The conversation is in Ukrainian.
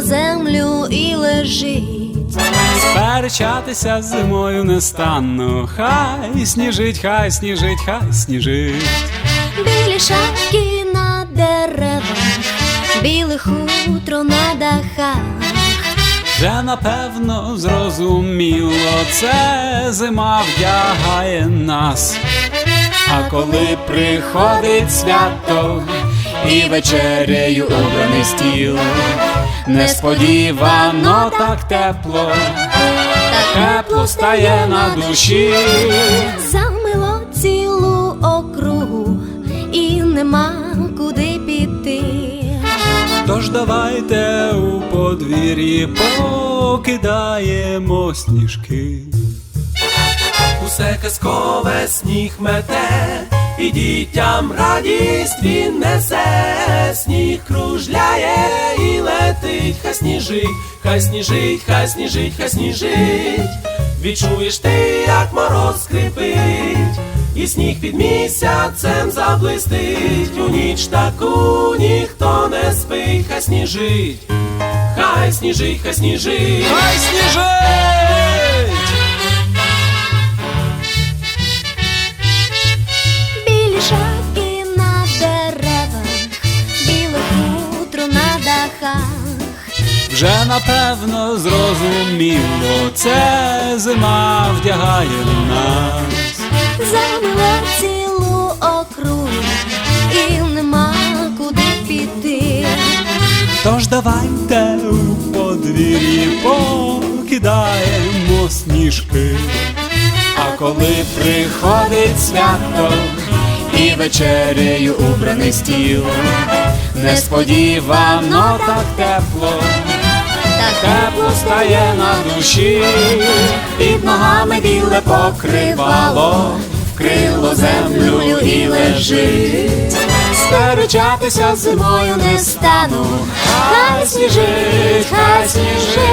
землю і лежить. Сперечатися зимою не стану, хай сніжить, хай сніжить, хай сніжить. Білі шапки на деревах, біле хутро на дахах. Вже напевно зрозуміло, це зима вдягає нас. А коли приходить свято і вечерею обраний стіл, несподівано так тепло, тепло стає на душі. Замило цілу округу і нема куди піти. Тож давайте у подвір'ї покидаємо сніжки. Усе казкове сніг мете, і дітям радість він несе, сніг кружляє і летить, хай сніжить, хай сніжить, хай сніжить, хай сніжить. Відчуєш ти, як мороз скрипить, і сніг під місяцем заблистить. У ніч таку ніхто не спить, хай сніжить, хай сніжить, хай сніжить. Хай сніжить! Вже напевно зрозуміло, це зима вдягає нас. Замило цілу округу і нема куди піти. Тож давайте у подвір'ї покидаємо сніжки. А коли приходить свято і вечерею убраний стіл, несподівано так тепло, тепло стає на душі, під ногами біле покривало, вкрило землю і лежить. Сперечатися зимою не стану, хай сніжить, хай сніжить.